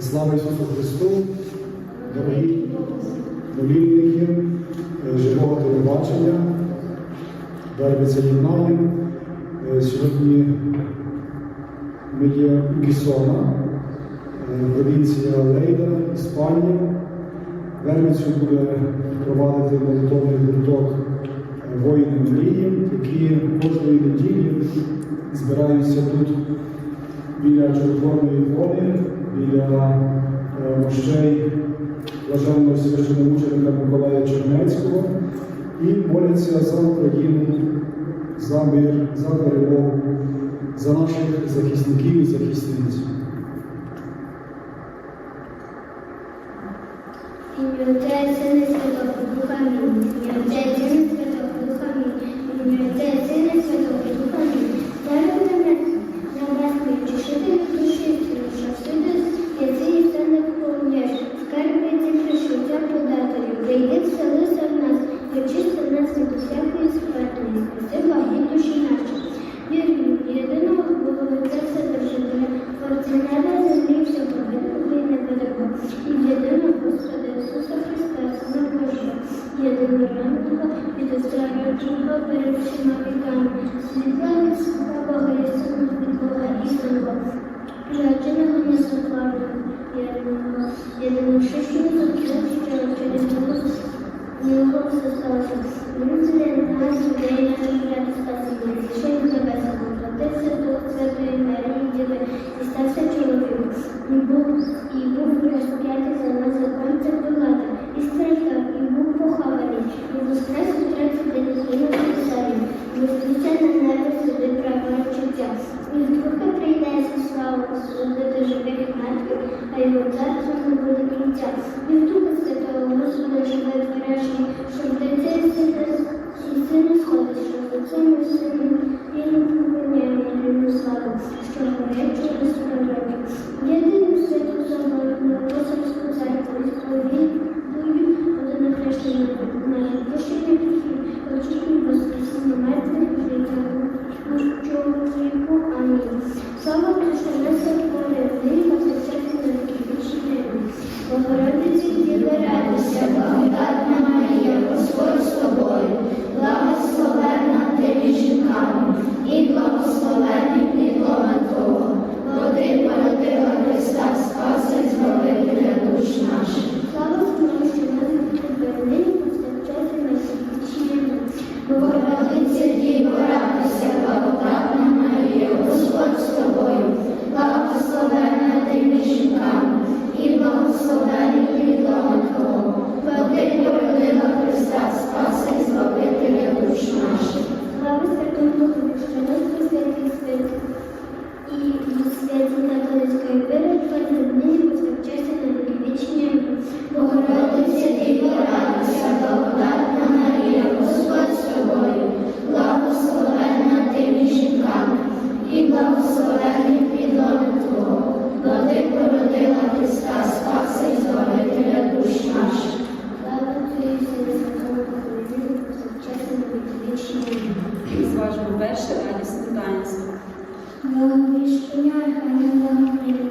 Слава Ісусу Христу, дорогі довільники е, живого телебачення, вербиця єднання. Е, сьогодні ми є Гісона, провінція е, Лейда, Іспанія. верницю буде проводити молитовний гурток воїни мрії, які кожної неділі збираються тут біля чудотворної волі біля е, мощей блаженного священомученика Миколая Чернецького і моляться за Україну, за мир, за перемогу, за наших захисників і захисниць. Отець, Син і Святого Духа, Амінь. Отець, Син любиш життя подателів, зайди в в нас, очисти нас від усякої спертої, спаси благі душі наші. Вірні, єдиного Бога, Вседержителя, творця неба, землі, всього видного і невидимого, і єдиного Господа Ісуса Христа, Сина Божого, єдиного ранного від устраюючого перед побачимо перше радісне таїнство. Молодий шпиняй, а не молодий.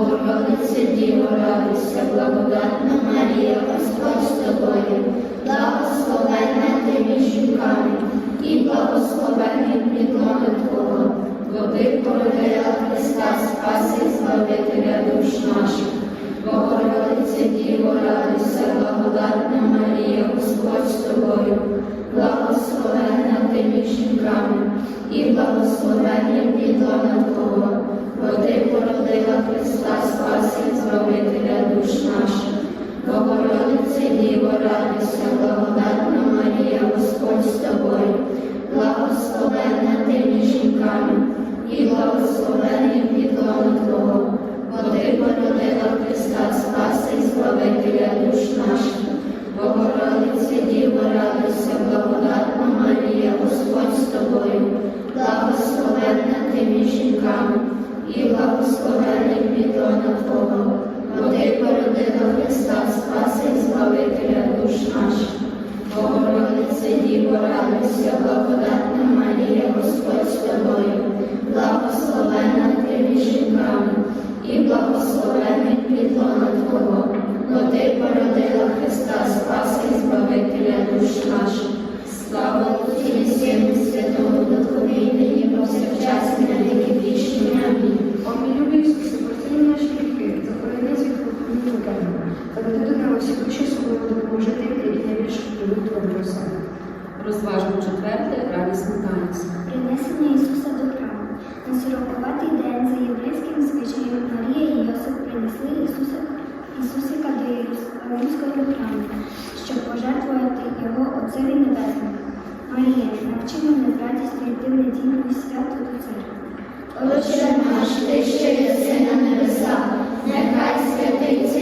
Богородице Діво, радуйся, благодатна Марія, Господь з тобою, благословенна ти між жінками, і благословений підлоги Твого, води породила Христа, спаси, Збавителя душ наших, Богородице Діво, радуйся, благодатна Марія, Господь з тобою, благословенна ти між жінками, і благословенний підлога Твого бо ти породила Христа, спаси збавителя душ наших, Богородице Діво, радуйся, благодатна Марія, Господь з тобою, благословена ти між жінками, і благословений підлон Твого, бо ти породила Христа, спаси збавителя душ наших, Богородице Діво, святкуватий день за єврейським звичаєм Марія і Йосип принесли Ісуса Ісусика до Єрусалимського храму, щоб пожертвувати його Отцеві Небесному. Марія, навчи мене з радістю йти в недільну свято до церкви. Отче наш, ти що є сина небеса, нехай святиться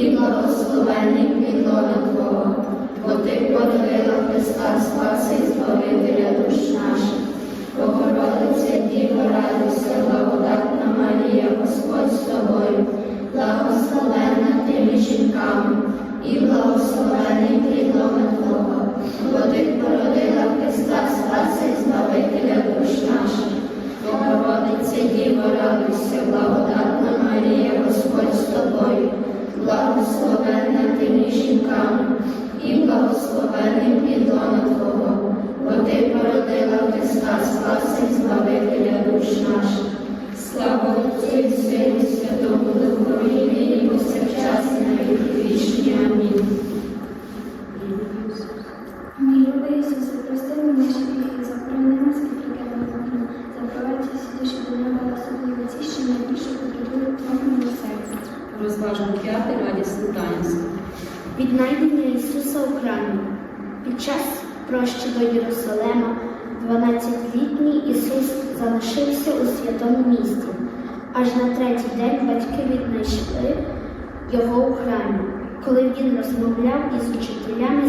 y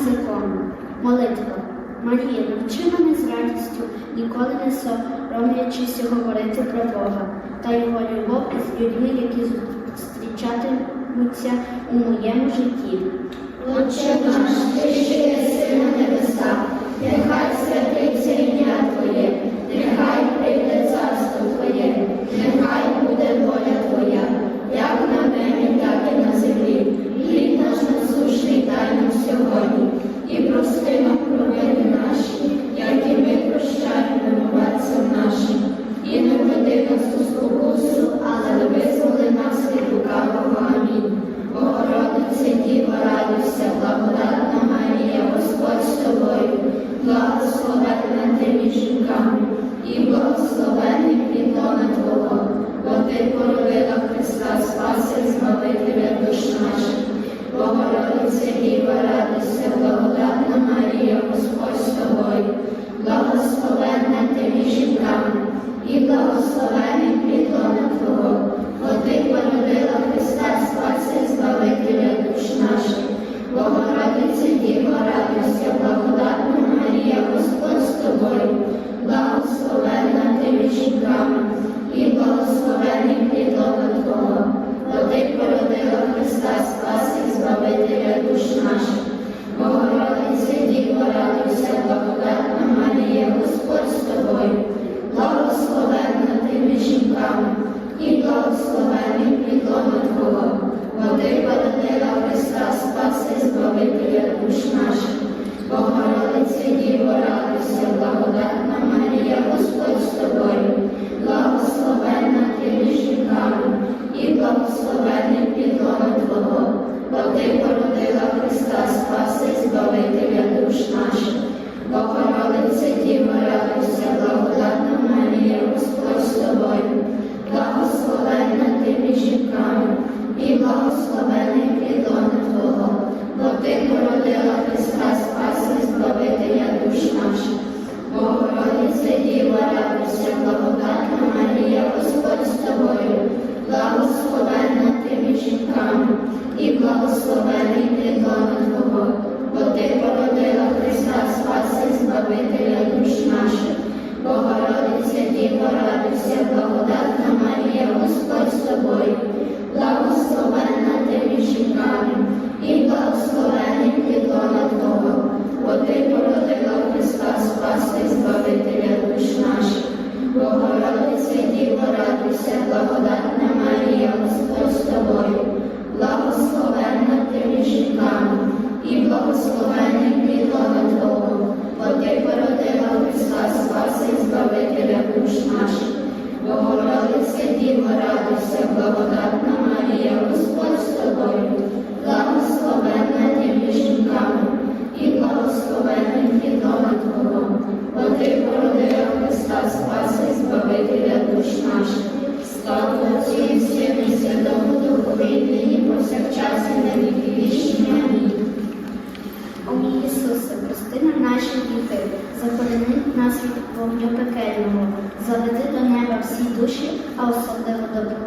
закону. Молитва. Марія, навчи мене з радістю, ніколи не соромлячись говорити про Бога та його любов із людьми, які зустрічатимуться у моєму житті. Отче наш, ти живе сина небеса, нехай святиться.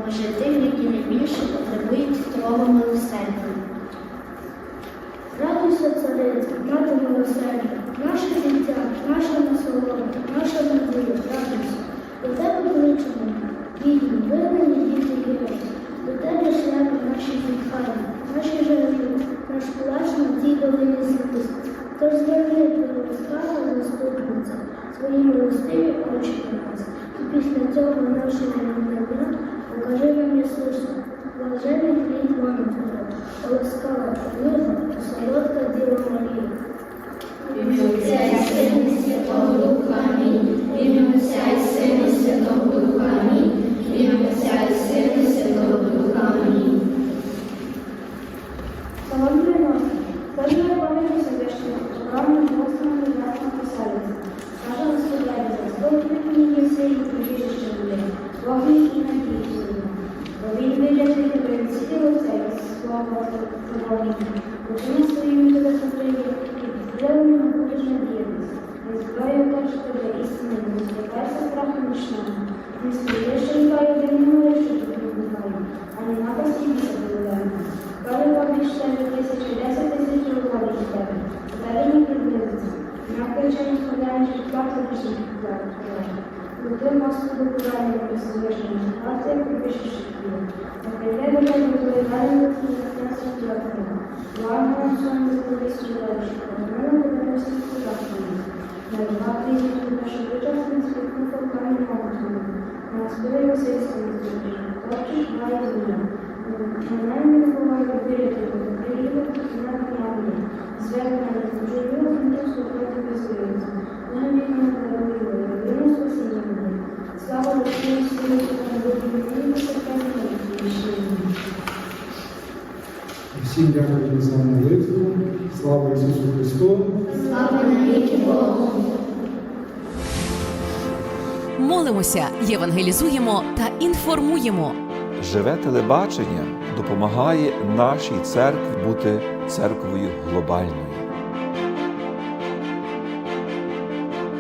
Допоможи тим, які найбільше потребують Твого милосердя. Радуйся, царице, мати милосердя, наше життя, наша насолода, наша надія, радуйся. До тебе кличемо, бідні, вигнані діти герої. До тебе шлях наші зітхання, наші жертви, наш плач на тій долині святості. Тож зверни до розкажу заступниця, свої милостиві очі на нас. І після цього нашого надання покажи нам Ісуса, блажений плід лона Твого, ласкава, мирна, солодка Діва Марія. Ім'я Отця і Сина і Святого Духа Амінь. Ім'я Отця і Сина і Святого Духа Амінь. Ім'я Отця і Сина і Святого Духа Амінь. Шановні наші, кожної пам'яті Всевишнього, шукаємо Господа нашого поселення. Наша настояння, стовпні є все і прибіжище людей, вогні і надії сили. Бо він виляти тебе ціло це, слава Твоїй. Учини своїми Люби Господу подання присвячення, а ти припишеш тіло. Нехай тебе не буде далі на дякую. Ладно на цьому заколись чудовище, а ми будемо всі подякувати. На два тисячі наша вичасна світну полками мовтину. На спорі сильському зробі, топчеш має земля. Мене не буває вірити, бо приїде на п'яні. Звернення на служіння, не слухати безвіриться. Вони вікна дарує, вину спасіння буде. Слава Отцю і Сину і Святому Духу, і Святому Духу. Всім дякую за молитву. Слава Ісусу Христу! Слава навіки Богу. Молимося, євангелізуємо та інформуємо. Живе телебачення допомагає нашій церкві бути церквою глобальною.